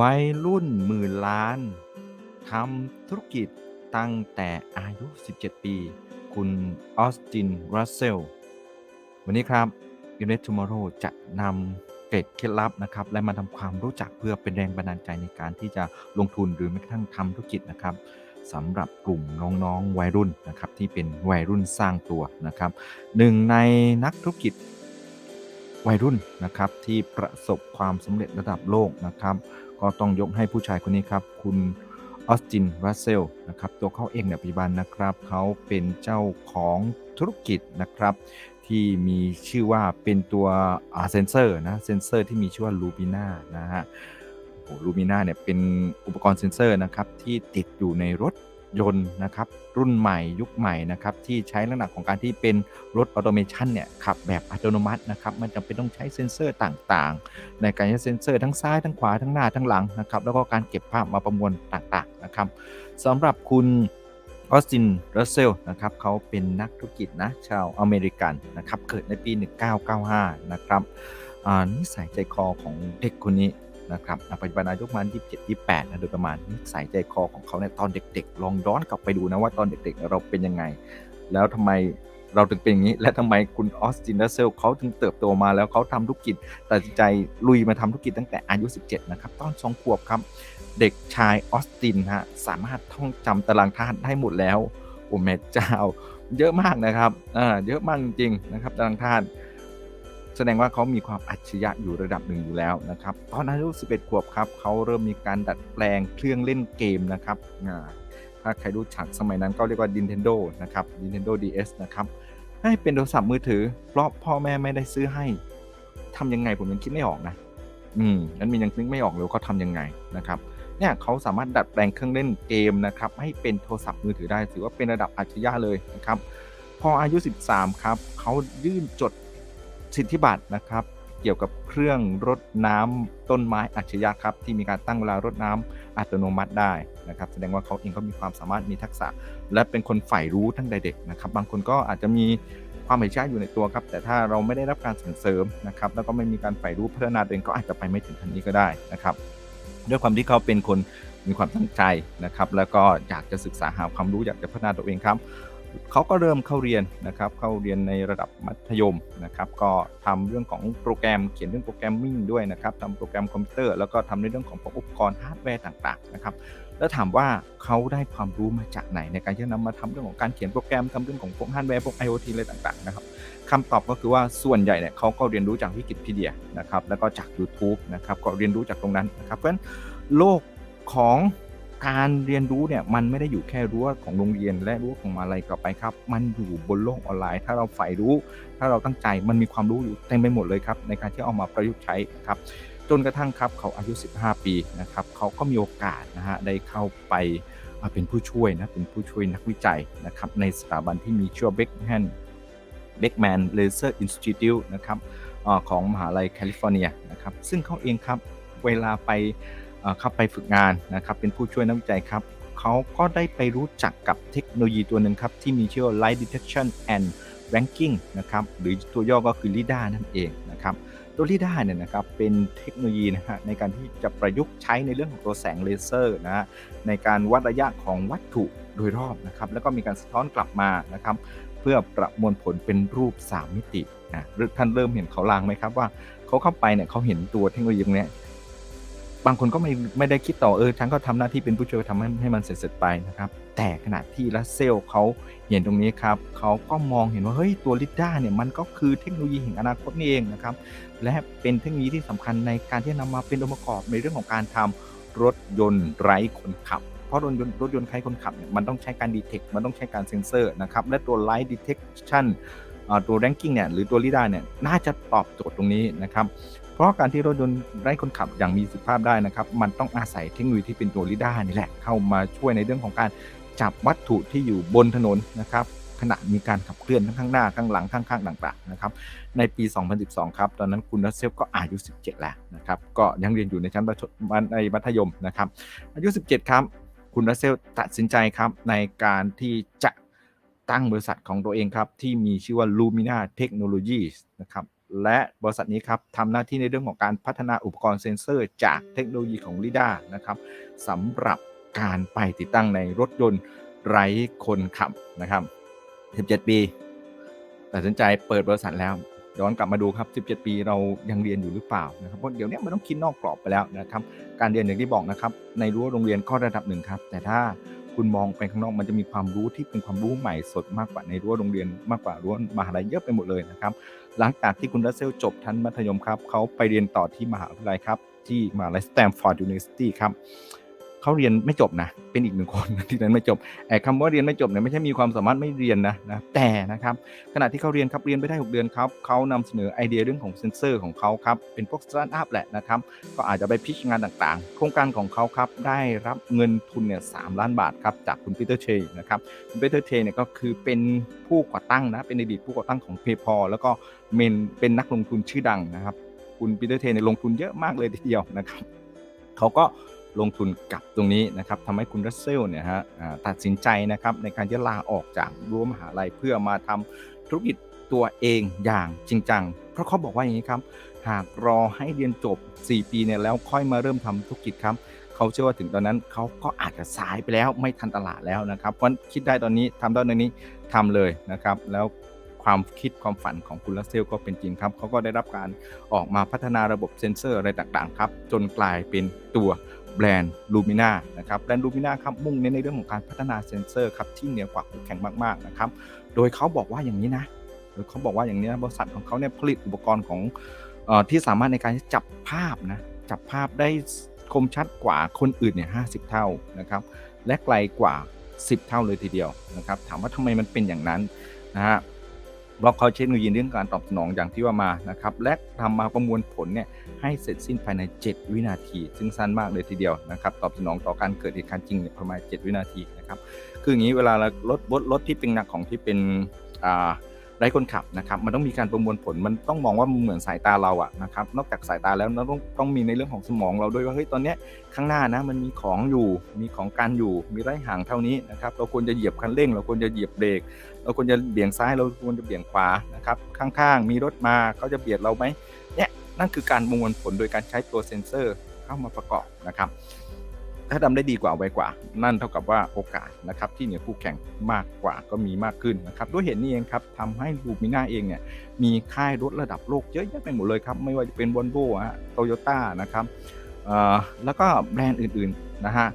วัยรุ่นหมื่นล้านทำธุรกิจตั้งแต่อายุ 17 ปี คุณออสติน รัสเซล วันนี้ครับ u n i t Tomorrow จะนำเกร็ดเคล็ดลับนะครับ และมาทำความรู้จักเพื่อเป็นแรงบันดาลใจในการที่จะลงทุนหรือแม้กระทั่งทำธุรกิจนะครับสำหรับกลุ่มน้องๆวัยรุ่นนะครับที่เป็นวัยรุ่นสร้างตัวนะครับหนึ่งในนักธุรกิจวัยรุ่นนะครับที่ประสบความสำเร็จระดับโลกนะครับ ก็ต้องยกให้ผู้ชายคนนี้ครับ คุณออสตินรัสเซลนะครับตัวเขาเองในปัจจุบันนะครับเขาเป็นเจ้าของธุรกิจนะครับที่มีชื่อว่าเป็นตัวเซนเซอร์นะเซนเซอร์ที่มีชื่อว่าลูบิน่านะฮะโอ้ลูบิน่าเนี่ยเป็นอุปกรณ์เซนเซอร์นะครับที่ติดอยู่ในรถ ยนต์นะครับรุ่นใหม่ยุคใหม่นะครับที่ใช้ลักษณะของการที่เป็นรถออโตเมชันเนี่ยขับแบบอัตโนมัตินะครับมันจำเป็นต้องใช้เซ็นเซอร์ต่างๆ ในการใช้เซ็นเซอร์ทั้งซ้ายทั้งขวาทั้งหน้าทั้งหลังนะครับแล้วก็การเก็บภาพมาประมวลต่างๆนะครับสำหรับคุณออสติน รัสเซล นะครับ เขาเป็นนักธุรกิจนะ ชาวอเมริกันนะครับ เกิดในปี 1995 นะครับนิสัยใจคอของเด็กคนนี้ นะครับปัจจุบันอายุประมาณ27 28นะโดยประมาณนิสัยใจคอของเขาในตอนเด็ก ๆ ลองย้อนกลับไปดูนะว่าตอนเด็กๆ เราเป็นยังไง แล้วทำไมเราถึงเป็นอย่างนี้ และทำไมคุณออสตินดัสเซลเขาถึงเติบโตมาแล้วเขาทำธุรกิจตัดสินใจลุยมาทำธุรกิจตั้งแต่อายุ 17 นะครับ ตอน2ขวบครับ เด็กชายออสตินฮะสามารถท่องจำตารางธาตุได้หมดแล้วโอ้แม่เจ้า เยอะมากนะครับอ่าเยอะมากจริงๆนะครับตารางธาตุ ดงว่าเขามีความอัจฉริยะอยู่ระดับหนึ่งอยู่แล้วนะครับตอนอายุ 11 ขวบครับเขาเริ่มมีการดัดแปลงเครื่องเล่นเกมนะครับถ้าใครรู้จักสมัยนั้นก็เรียกว่า Nintendo นะครับ Nintendo DS นะครับให้เป็นโทรศัพท์มือถือ เพราะพ่อแม่ไม่ได้ซื้อให้ทำยังไงผมยังคิดไม่ออกนะ อืมนั้นมียังนึกไม่ออกเลยเขาทำยังไงนะครับ เนี่ยเขาสามารถดัดแปลงเครื่องเล่นเกมนะครับให้เป็นโทรศัพท์มือถือได้ถือว่าเป็นระดับอัจฉริยะเลยนะครับ พออายุ 13 ครับเขายื่นจด สิทธิบัตรนะครับ เกี่ยวกับเครื่องรดน้ำต้นไม้อัจฉริยะครับที่มีการตั้งเวลารดน้ำอัตโนมัติได้นะครับ แสดงว่าเขาเองก็มีความสามารถมีทักษะ และเป็นคนใฝ่รู้ตั้งแต่เด็กนะครับ บางคนก็อาจจะมีความเหมฉาอยู่ในตัวครับ แต่ถ้าเราไม่ได้รับการส่งเสริมนะครับ แล้วก็ไม่มีการใฝ่รู้พัฒนาตัวเองก็อาจจะไปไม่ถึงขั้นนี้ก็ได้นะครับ ด้วยความที่เขาเป็นคนมีความตั้งใจนะครับ แล้วก็อยากจะศึกษาหาความรู้อยากจะพัฒนาตัวเองครับ เขาก็เริ่มเข้าเรียนนะครับ เข้าเรียนในระดับมัธยมนะครับ ก็ทำเรื่องของโปรแกรมเขียนเรื่องโปรแกรมมิ่งด้วยนะครับทำโปรแกรมคอมพิวเตอร์แล้วก็ทำในเรื่องของอุปกรณ์ฮาร์ดแวร์ต่างๆนะครับแล้วถามว่าเขาได้ความรู้มาจากไหนในการที่จะนำมาทำเรื่องของการเขียนโปรแกรมทำเรื่องของพวกฮาร์ดแวร์พวก IoT อะไรต่างๆนะครับคำตอบก็คือว่าส่วนใหญ่เนี่ยเขาก็เรียนรู้จากวิกิพีเดียนะครับแล้วก็จาก YouTube นะครับก็เรียนรู้จากตรงนั้นนะครับเพราะฉะนั้นโลกของ การเรียนรู้เนี่ยมันไม่ได้อยู่แค่รั้วของโรงเรียน และรั้วของมาลัยกลับไปครับ มันอยู่บนโลกออนไลน์ ถ้าเราใฝ่รู้ ถ้าเราตั้งใจมันมีความรู้อยู่เต็มไปหมดเลยครับในการที่เอามาประยุกต์ใช้ครับจนกระทั่งครับเขาอายุ 15 ปีนะครับเขาก็มีโอกาสนะฮะได้เข้าไปเป็นผู้ช่วยนะเป็นผู้ช่วยนักวิจัยนะครับในสถาบันที่มีชื่อเบคแมนเบคแมนเลเซอร์อินสติทิวนะครับของมหาลัยแคลิฟอร์เนียนะครับซึ่งเขาเองครับเวลาไป เข้าไปฝึกงานนะครับเป็นผู้ช่วยนักวิจัยครับเขาก็ได้ไปรู้จักกับเทคโนโลยีตัวหนึ่งครับที่มีชื่อ Light Detection and Ranking นะครับหรือตัวย่อก็คือ LIDA นั่นเองนะครับตัว LIDA เนี่ยนะครับเป็นเทคโนโลยีนะฮะในการที่จะประยุกต์ใช้ในเรื่องของตัวแสงเลเซอร์นะฮะในการวัดระยะของวัตถุโดยรอบนะครับแล้วก็มีการสะท้อนกลับมานะครับเพื่อประมวลผลเป็นรูป 3 มิตินะท่านเริ่มเห็นเขาลางไหมครับว่าเขาเข้าไปเนี่ยเขาเห็นตัวเทคโนโลยีตรงนี้ บางคนก็ไม่ไม่ได้คิดต่อเออฉันก็ทำหน้าที่เป็นผู้ช่วยทำให้ให้มันเสร็จๆไปนะครับ แต่ขณะที่รัสเซลเขาเห็นตรงนี้ครับเขาก็มองเห็นว่าเฮ้ยตัวลิด้าเนี่ยมันก็คือเทคโนโลยีแห่งอนาคตนี่เองนะครับ และเป็นเทคโนโลยีที่สำคัญในการที่นำมาเป็นองค์ประกอบในเรื่องของการทำรถยนต์ไร้คนขับ เพราะรถยนต์รถยนต์ไร้คนขับเนี่ยมันต้องใช้การดีเทค มันต้องใช้การเซ็นเซอร์นะครับและตัวไลท์ดีเทคชั่นตัวแรงกิ้งเนี่ยหรือตัวลิด้าเนี่ยน่าจะตอบโจทย์ตรงนี้นะครับ ราะการที่รถยนต์ไร้คนขับอย่างมีประสิทธิภาพได้นะครับ มันต้องอาศัยเทคโนโลยีที่เป็นตัวลิด้านี่แหละ เข้ามาช่วยในเรื่องของการจับวัตถุที่อยู่บนถนนนะครับขณะมีการขับเคลื่อนทั้งข้างหน้าข้างหลังข้างๆต่างๆนะครับในปี 2012 ครับ ตอนนั้นคุณรัสเซลก็อายุ 17 แล้วนะครับก็ยังเรียนอยู่ในชั้นในมัธยมนะครับอายุ 17 ครับ คุณรัสเซลตัดสินใจครับในการที่จะตั้งบริษัทของตัวเองครับ ที่มีชื่อว่า Lumina Technologies นะครับ และบริษัทนี้ครับทำหน้าที่ในเรื่องของการพัฒนาอุปกรณ์เซ็นเซอร์ จากเทคโนโลยีของ l i d a นะครับสำหรับการไปติดตั้งในรถยนต์ไร้คนขับนะครับ 17 ปีตัดสินใจเปิดบริษัทแล้วย้อนกลับมาดูครับ 17 ปีเรายังเรียนอยู่หรือเปล่านะครับ เพราะเดี๋ยวนี้มันต้องคิดนอกกรอบไปแล้วนะครับ การเรียนอย่างที่บอกนะครับ ในรั้วโรงเรียนก็ระดับหนึ่งครับ แต่ถ้าคุณมองไปข้างนอกมันจะมีความรู้ที่เป็นความรู้ใหม่สดมากกว่าในรั้วโรงเรียนมากกว่ารั้วมหาลัยเยอะไปหมดเลยนะครับ หลังจากที่คุณรัสเซลจบชั้นมัธยมครับเขาไปเรียนต่อที่มหาวิทยาลัยครับที่มหาลัยสแตมฟอร์ดยูนิเวอร์ซิตี้ครับ เขาเรียนไม่จบนะ เป็นอีกหนึ่งคนที่เรียนไม่จบไอ้คำว่าเรียนไม่จบเนี่ยไม่ใช่มีความสามารถไม่เรียนนะนะแต่นะครับขณะที่เขาเรียนครับเรียนไปได้ 6 เดือนครับเขานำเสนอไอเดียเรื่องของเซนเซอร์ของเขาครับเป็นพวกสตาร์ทอัพแหละนะครับก็อาจจะไปพิชงานต่างๆ โครงการของเขาครับได้รับเงินทุนเนี่ยสล้านบาทครับจากคุณปีเตอร์เชย์นะครับคุณปีเตอร์เชย์เนี่ยก็คือเป็นผู้ก่อตั้งนะเป็นอดีตผู้ก่อตั้งของ PayPal แล้วก็เมนเป็นนักลงทุนชื่อดังนะครับ คุณปีเตอร์เทนเนี่ยลงทุนเยอะมากเลยทีเดียวนะครับเขาก็ ลงทุนกับตรงนี้นะครับทำให้คุณรัสเซลเนี่ยฮะตัดสินใจนะครับในการจะลาออกจากรั้วมหาลัยเพื่อมาทำธุรกิจตัวเองอย่างจริงจัง เพราะเขาบอกว่าอย่างนี้ครับ หากรอให้เรียนจบ 4 ปีเนี่ยแล้วค่อยมาเริ่มทำธุรกิจครับเขาเชื่อว่าถึงตอนนั้นเขาก็อาจจะสายไปแล้วไม่ทันตลาดแล้วนะครับเพราะคิดได้ตอนนี้ทำได้ตอนนี้ทำเลยนะครับ แล้วความคิดความฝันของคุณลัสเซลก็เป็นจริงครับเขาก็ได้รับการออกมาพัฒนาระบบเซ็นเซอร์อะไรต่างๆครับ จนกลายเป็นตัว แบรนด์ลูมิน่านะครับแบรนด์ลูมิน่าครับมุ่งเน้นในเรื่องของการพัฒนาเซนเซอร์ครับที่เหนือกว่าคู่แข่งมากๆนะครับโดยเขาบอกว่าอย่างนี้นะโดยเขาบอกว่าอย่างนี้บริษัทของเขาเนี่ยผลิตอุปกรณ์ของอที่สามารถในการจับภาพนะจับภาพได้คมชัดกว่าคนอื่นเนี่ยห้เท่านะครับและไกลกว่า 10 เท่าเลยทีเดียวนะครับถามว่าทำไมมันเป็นอย่างนั้นนะฮะ บล็อกเขาเทคโนโลยีเรื่องการตอบสนองอย่างที่ว่ามานะครับ และทำมาประมวลผลเนี่ยให้เสร็จสิ้นภายใน 7 วินาที ซึ่งสั้นมากเลยทีเดียวนะครับ ตอบสนองต่อการเกิดเหตุการณ์จริงเนี่ยประมาณ 7 วินาทีนะครับ คืออย่างนี้เวลาเรารถรถรถที่เป็นหนักของที่เป็นอ่า ไร้คนขับนะครับมันต้องมีการประมวลผลมันต้องมองว่ามันเหมือนสายตาเราอะนะครับนอกจากสายตาแล้วเราต้องต้องมีในเรื่องของสมองเราด้วยว่าเฮ้ยตอนเนี้ยข้างหน้านะมันมีของอยู่มีของการอยู่มีระยะห่างเท่านี้นะครับเราควรจะเหยียบคันเร่ง เราควรจะเหยียบเบรกเราควรจะเบี่ยงซ้ายเราควรจะเบี่ยงขวานะครับข้างๆ มีรถมาเขาจะเบียดเราไหมเนี่ยนั่นคือการประมวลผลโดยการใช้ตัวเซ็นเซอร์เข้ามาประกอบนะครับ ถ้าทำได้ดีกว่าไวกว่า นั่นเท่ากับว่าโอกาสนะครับที่เหนือคู่แข่งมากกว่าก็มีมากขึ้นนะครับด้วยเหตุนี้เองครับทำให้ลูมิน่าเองเนี่ยมีค่ายรถระดับโลกเยอะแยะไปหมดเลยครับไม่ว่าจะเป็นวอลโว่ฮะโตโยต้านะครับแล้วก็แบรนด์อื่นๆนะฮะ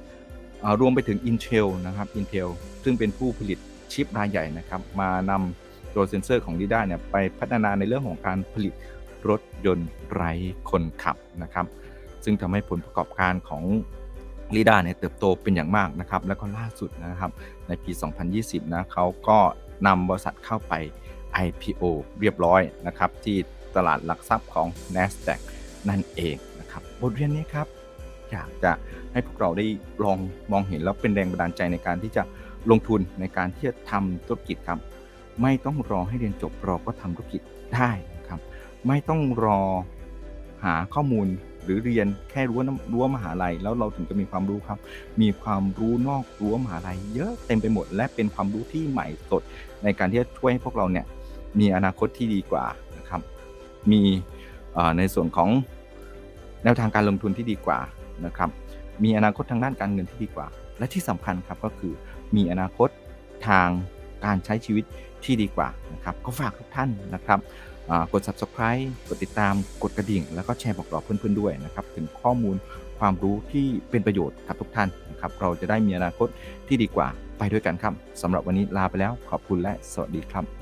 รวมไปถึง Intel นะครับ Intel ซึ่งเป็นผู้ผลิตชิปรายใหญ่นะครับมานำตัวเซ็นเซอร์ของ l i d a เนี่ยไปพัฒนาในเรื่องของการผลิตรถยนต์ไร้คนขับนะครับซึ่งทำให้ผลประกอบการของ ลีดาเนี่ยเติบโตเป็นอย่างมากนะครับ แล้วก็ล่าสุดนะครับในปี 2020 นะเขาก็นำบริษัทเข้าไป IPO เรียบร้อยนะครับที่ตลาดหลักทรัพย์ของ NASDAQ นั่นเองนะครับบทเรียนนี้ครับอยากจะให้พวกเราได้ลองมองเห็นแล้วเป็นแรงบันดาลใจในการที่จะลงทุนในการที่จะทำธุรกิจครับ ไม่ต้องรอให้เรียนจบเราก็ทำธุรกิจได้นะครับ ไม่ต้องรอ หาข้อมูลหรือเรียนแค่รั้วรั้วมหาลัย แล้วเราถึงจะมีความรู้ครับ มีความรู้นอกรั้วมหาลัย เยอะเต็มไปหมด และเป็นความรู้ที่ใหม่สด ในการที่จะช่วยให้พวกเราเนี่ยมีอนาคตที่ดีกว่านะครับ มีในส่วนของแนวทางการลงทุนที่ดีกว่านะครับ มีอนาคตทางด้านการเงินที่ดีกว่า และที่สำคัญครับก็คือมีอนาคตทางการใช้ชีวิตที่ดีกว่านะครับ ก็ฝากทุกท่านนะครับ กด subscribe กดติดตามกดกระดิ่ง แล้วก็แชร์บอกต่อเพื่อนๆด้วยนะครับ ถึงข้อมูลความรู้ที่เป็นประโยชน์กับทุกท่านนะครับ เราจะได้มีอนาคตที่ดีกว่าไปด้วยกันครับสำหรับวันนี้ลาไปแล้วขอบคุณและสวัสดีครับ